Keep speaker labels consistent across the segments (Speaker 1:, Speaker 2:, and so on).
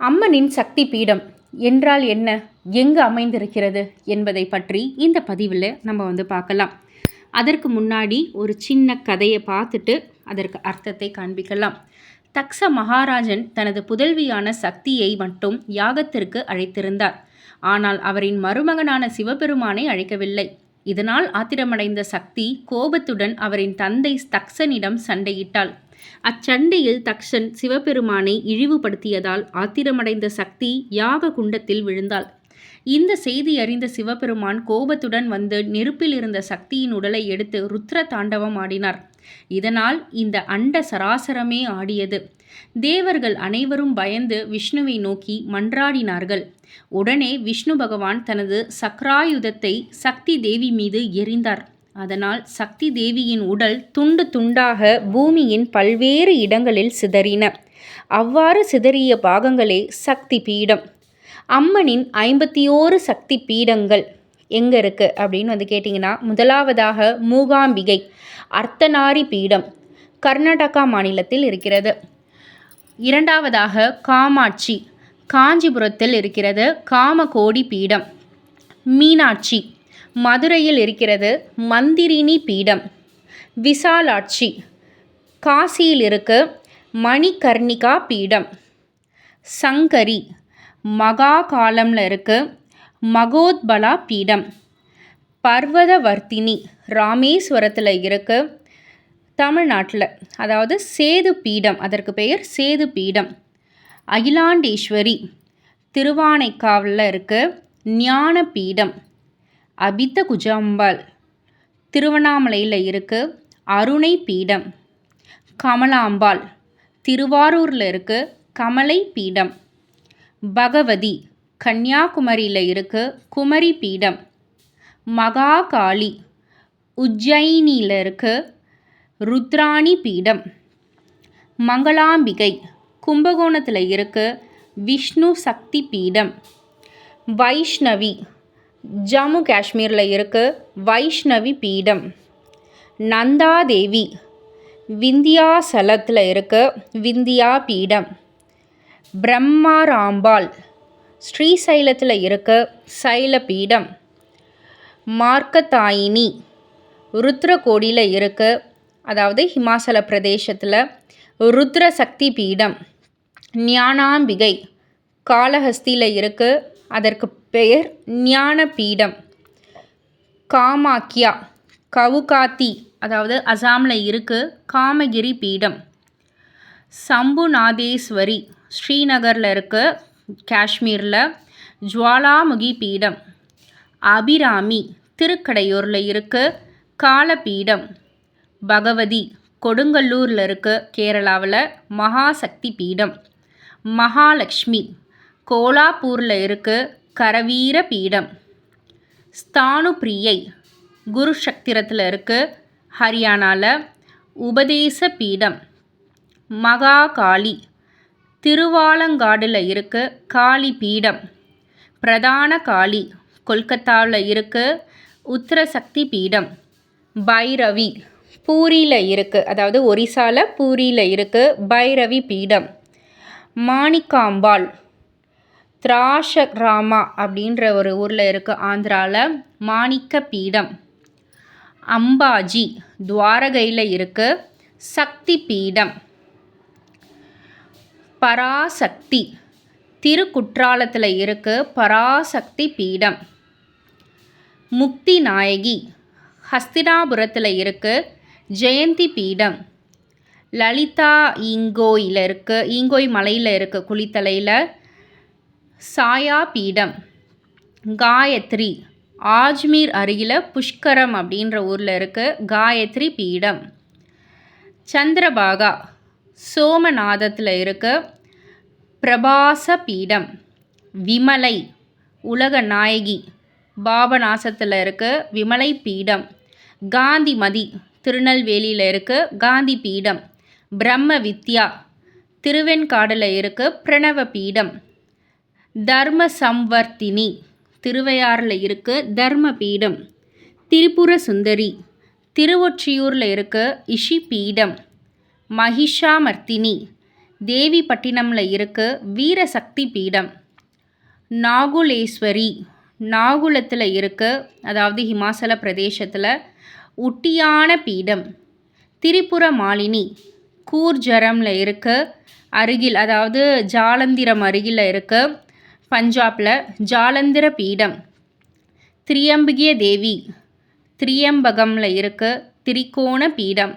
Speaker 1: அம்மனின் சக்தி பீடம் என்றால் என்ன? எங்கு அமைந்திருக்கிறது என்பதை பற்றி இந்த பதிவில் நம்ம வந்து பார்க்கலாம். அதற்கு முன்னாடி ஒரு சின்ன கதையை பார்த்துட்டு அதற்கு அர்த்தத்தை காண்பிக்கலாம். தக்ஷ மகாராஜன் தனது புதல்வியான சக்தியை மட்டும் யாகத்திற்கு அழைத்திருந்தார். ஆனால் அவரின் மருமகனான சிவபெருமானை அழைக்கவில்லை. இதனால் ஆத்திரமடைந்த சக்தி கோபத்துடன் அவரின் தந்தை தக்ஷனிடம் சண்டையிட்டாள். அச்சண்டையில் தக்ஷன் சிவபெருமானை இழிவுபடுத்தியதால் ஆத்திரமடைந்த சக்தி யாக குண்டத்தில் விழுந்தாள். இந்த செய்தி அறிந்த சிவபெருமான் கோபத்துடன் வந்து நெருப்பில் இருந்த சக்தியின் உடலை எடுத்து ருத்ர தாண்டவம் ஆடினார். இதனால் இந்த அண்ட சராசரமே ஆடியது. தேவர்கள் அனைவரும் பயந்து விஷ்ணுவை நோக்கி மன்றாடினார்கள். உடனே விஷ்ணு பகவான் தனது சக்ராயுதத்தை சக்தி தேவி மீது எறிந்தார். அதனால் சக்தி தேவியின் உடல் துண்டு துண்டாக பூமியின் பல்வேறு இடங்களில் சிதறின. அவ்வாறு சிதறிய பாகங்களே சக்தி பீடம். அம்மனின் ஐம்பத்தி ஓரு சக்தி பீடங்கள் எங்கே இருக்குது அப்படின்னு வந்து கேட்டிங்கன்னா முதலாவதாக மூகாம்பிகை அர்த்தநாரி பீடம் கர்நாடகா மாநிலத்தில் இருக்கிறது. இரண்டாவதாக காமாட்சி காஞ்சிபுரத்தில் இருக்கிறது காமகோடி பீடம் மீனாட்சி மதுரையில் இருக்கிறது மந்திரினி பீடம். விசாலாட்சி. காசியில் இருக்கு மணிகர்ணிகா பீடம். சங்கரி. மகாகாலமில் இருக்கு மகோத்பலா பீடம். பர்வதவர்த்தினி. ராமேஸ்வரத்தில் இருக்கு தமிழ்நாட்டில். அதாவது சேது பீடம். அதற்கு பெயர் சேது பீடம். அகிலாண்டேஸ்வரி. திருவானைக்காவில் இருக்கு ஞான பீடம் அபித்த குஜாம்பாள். திருவண்ணாமலையில் இருக்குது அருணை பீடம். கமலாம்பாள். திருவாரூரில் இருக்குது கமலை பீடம். பகவதி. கன்னியாகுமரியில் இருக்குது குமரி பீடம். மகாகாளி. உஜ்ஜயினியில் இருக்குது ருத்ராணி பீடம். மங்களாம்பிகை. கும்பகோணத்தில் இருக்குது விஷ்ணு சக்தி பீடம். வைஷ்ணவி. ஜம்மு காஷ்மீரில் இருக்குது வைஷ்ணவி பீடம். நந்தாதேவி விந்தியாசலத்தில் இருக்க விந்தியா பீடம். பிரம்மாராம்பாள் ஸ்ரீசைலத்தில் இருக்க சைல பீடம். மார்க்கதாயினி ருத்ரகோடியில் இருக்க அதாவது ஹிமாச்சல பிரதேசத்தில் ருத்ர சக்தி பீடம். ஞானாம்பிகை காளஹஸ்தியில் இருக்குது அதற்கு பெயர் ஞான பீடம் காமாக்கியா கவுகாத்தி அதாவது அசாமில் இருக்குது காமகிரி பீடம். சம்புநாதேஸ்வரி ஸ்ரீநகரில் இருக்குது காஷ்மீரில் ஜுவாலாமுகி பீடம். அபிராமி திருக்கடையூரில் இருக்குது காலபீடம். பகவதி கொடுங்கல்லூரில் இருக்குது கேரளாவில் மகாசக்தி பீடம். மகாலட்சுமி கோலாப்பூரில் இருக்கு கரவீர பீடம். ஸ்தானு பிரியை குரு சக்திரத்தில் இருக்கு ஹரியானாவில் உபதேச பீடம். மகா காளி திருவாலங்காடில் இருக்கு காளி பீடம். பிரதான காளி கொல்கத்தாவில் இருக்கு உத்தரசக்தி பீடம். பைரவி பூரியில் இருக்குது அதாவது ஒரிசாவில் பூரியில் இருக்குது பைரவி பீடம். மாணிக்காம்பாள் திராஷராமா அப்படின்ற ஒரு ஊரில் இருக்குது ஆந்திராவில் மாணிக்க பீடம். அம்பாஜி துவாரகையில் இருக்குது சக்தி பீடம். பராசக்தி திருக்குற்றாலத்தில் இருக்குது பராசக்தி பீடம். முக்தி நாயகி ஹஸ்தினாபுரத்தில் இருக்குது ஜெயந்தி பீடம். லலிதா ஈங்கோயில் இருக்குது ஈங்கோய் மலையில் இருக்குது குளித்தலையில். சாயா பீடம் காயத்ரி. ஆஜ்மீர் அருகில் புஷ்கரம் அப்படின்ற ஊரில் இருக்க காயத்ரி பீடம். சந்திரபாகா. சோமநாதத்தில் இருக்க பிரபாச பீடம். விமலை. உலக நாயகி. பாபநாசத்தில் இருக்க விமலை பீடம். காந்திமதி. திருநெல்வேலியில் இருக்க காந்தி பீடம். பிரம்ம வித்யா. திருவெண்காடில் இருக்க பிரணவ பீடம். தர்ம சம்வர்த்தினி திருவையாறில் இருக்குது தர்மபீடம். திரிபுர சுந்தரி. திருவொற்றியூரில் இருக்க இஷி பீடம் மகிஷாமர்த்தினி. தேவிப்பட்டினமில் இருக்குது வீரசக்தி பீடம் நாகுலேஸ்வரி. நாகுலத்தில் இருக்குது அதாவது ஹிமாச்சல பிரதேசத்தில் உட்டியான பீடம். திரிபுர மாலினி. கூர்ஜரமில் இருக்குது அருகில் அதாவது ஜாலந்திரம் அருகில் இருக்குது பஞ்சாபில் ஜாலந்திர பீடம். திரியம்பிகிய தேவி திரியம்பகமில் இருக்குது திரிகோண பீடம்.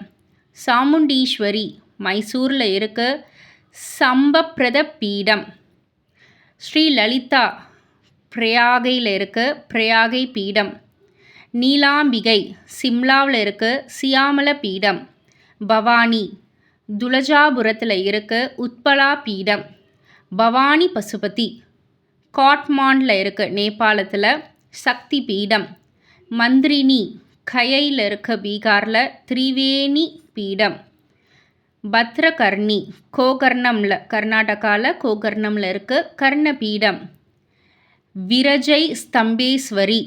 Speaker 1: சாமுண்டீஸ்வரி மைசூரில் இருக்க சம்பப்பிரத பீடம். ஸ்ரீ லலிதா பிரயாகையில் இருக்குது பிரயாகை பீடம். நீலாம்பிகை சிம்லாவில் இருக்க சியாமல பீடம். பவானி துலஜாபுரத்தில் இருக்குது உத்பலா பீடம். பவானி பசுபதி காட்மாண்டில் இருக்குது நேபாளத்தில் சக்தி பீடம். மந்திரினி கயையில் இருக்க பீகாரில் திரிவேணி பீடம். பத்ரகர்ணி கோகர்ணமில் கர்நாடகாவில் கோகர்ணமில் இருக்குது கர்ண பீடம் விரஜை ஸ்தம்பேஸ்வரி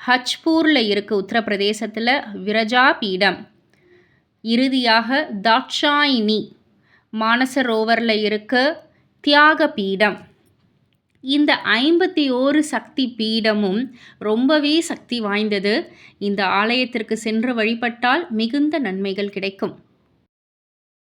Speaker 1: ஹஜ்பூரில் இருக்குது உத்தரப்பிரதேசத்தில் விரஜா பீடம் இறுதியாக தாட்சாயினி மானசரோவரில் இருக்க தியாக பீடம் இந்த ஐம்பத்தி ஓரு சக்தி பீடமும் ரொம்பவே சக்தி வாய்ந்தது. இந்த ஆலயத்திற்கு சென்று வழிபட்டால் மிகுந்த நன்மைகள் கிடைக்கும்.